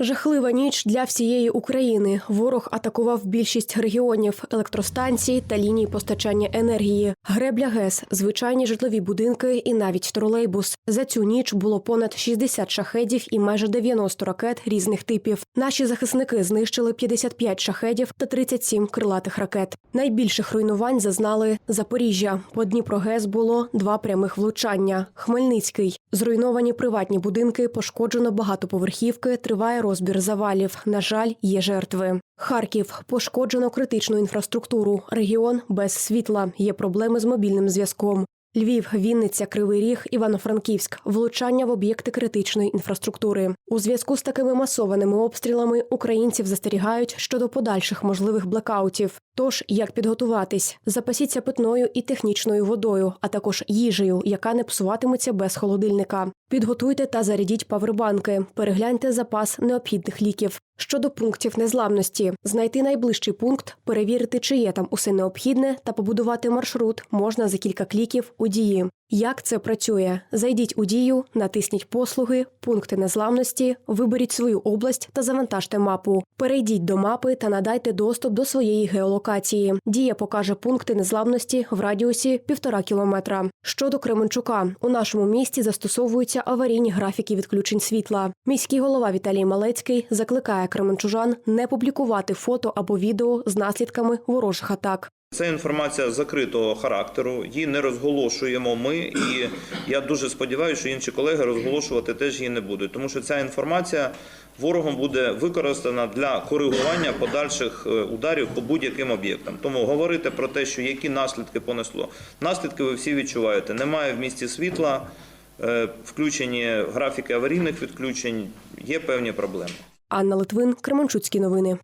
Жахлива ніч для всієї України. Ворог атакував більшість регіонів, електростанцій та ліній постачання енергії. Гребля ГЕС, звичайні житлові будинки і навіть тролейбус. За цю ніч було понад 60 шахедів і майже 90 ракет різних типів. Наші захисники знищили 55 шахедів та 37 крилатих ракет. Найбільших руйнувань зазнали Запоріжжя. По Дніпро ГЕС було два прямих влучання. Хмельницький зруйновані приватні будинки, пошкоджено багатоповерхівки. Триває розбір завалів. На жаль, є жертви. Харків пошкоджено критичну інфраструктуру. Регіон без світла. Є проблеми з мобільним зв'язком. Львів, Вінниця, Кривий Ріг, Івано-Франківськ влучання в об'єкти критичної інфраструктури. У зв'язку з такими масованими обстрілами українців застерігають щодо подальших можливих блекаутів. Тож як підготуватись, запасіться питною і технічною водою, а також їжею, яка не псуватиметься без холодильника. Підготуйте та зарядіть павербанки, перегляньте запас необхідних ліків. Щодо пунктів незламності, знайти найближчий пункт, перевірити, чи є там усе необхідне, та побудувати маршрут можна за кілька кліків у дії. Як це працює? Зайдіть у дію, натисніть послуги, пункти незламності, виберіть свою область та завантажте мапу. Перейдіть до мапи та надайте доступ до своєї геолокації. Дія покаже пункти незламності в радіусі півтора кілометра. Щодо Кременчука, у нашому місті застосовуються аварійні графіки відключень світла. Міський голова Віталій Малецький закликає кременчужан не публікувати фото або відео з наслідками ворожих атак. Це інформація закритого характеру, її не розголошуємо ми, і я дуже сподіваюся, що інші колеги розголошувати теж її не будуть, тому що ця інформація ворогом буде використана для коригування подальших е, ударів по будь-яким об'єктам. Тому говорити про те, що які наслідки понесло. Наслідки ви всі відчуваєте. Немає в місті світла, е, включені графіки аварійних відключень, є певні проблеми. Анна Литвин, Кременчуцькі новини.